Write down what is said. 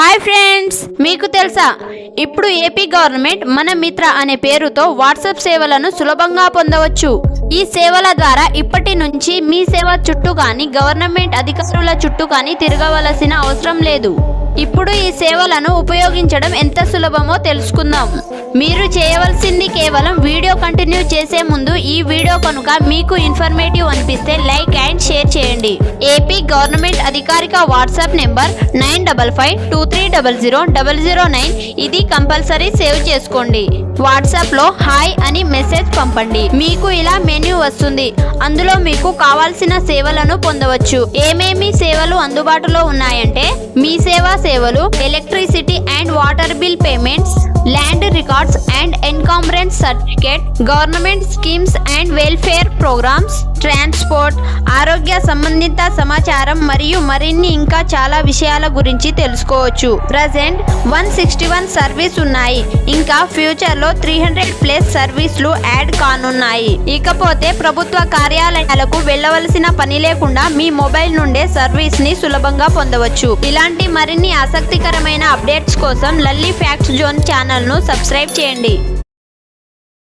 Hi friends మీకు తెలుసా? ఇప్పుడు ఏపీ గవర్నమెంట్ మన మిత్ర అనే పేరుతో వాట్సాప్ సేవలను సులభంగా పొందవచ్చు. ఈ సేవల ద్వారా ఇప్పటి నుంచి మీ సేవ చుట్టూ కానీ గవర్నమెంట్ అధికారుల చుట్టూ కానీ తిరగవలసిన అవసరం లేదు. ఇప్పుడు ఈ సేవలను ఉపయోగించడం ఎంత సులభమో తెలుసుకుందాం. మీరు చేయవలసింది కేవలం వీడియో కంటిన్యూ చేసే ముందు ఈ వీడియో కనుక మీకు ఇన్ఫర్మేటివ్ అనిపిస్తే లైక్ అండ్ షేర్ చేయండి. ఏపీ గవర్నమెంట్ అధికారిక WhatsApp number nine double five two three double zero double zero nine ఇది కంపల్సరీ సేవ్ చేసుకోండి. వాట్సాప్లో హాయ్ అని మెసేజ్ పంపండి. మీకు ఇలా మెన్యూ వస్తుంది. అందులో మీకు కావాల్సిన సేవలను పొందవచ్చు. ఏమేమి సేవలు అందుబాటులో ఉన్నాయంటే మీ సేవా సేవలు electricity and water bill payments land records and encumbrance certificate government schemes and welfare programmes transport ఆరోగ్య సంబంధిత సమాచారం మరియు మరిన్ని ఇంకా చాలా విషయాల గురించి తెలుసుకోవచ్చు. Present one sixty one service ఉన్నాయి. ఇంకా ఫ్యూచర్లో త్రీ హండ్రెడ్ ప్లస్ సర్వీస్లు యాడ్ కానున్నాయి. ఇకపోతే ప్రభుత్వ కార్యాలయాలకు వెళ్ళవలసిన పని లేకుండా మీ మొబైల్ నుండే సర్వీస్ని సులభంగా పొందవచ్చు. ఇలాంటి మరిన్ని ఆసక్తికరమైన అప్డేట్స్ కోసం లల్లీ ఫ్యాక్ట్స్ జోన్ ఛానల్ను సబ్స్క్రైబ్ చేయండి.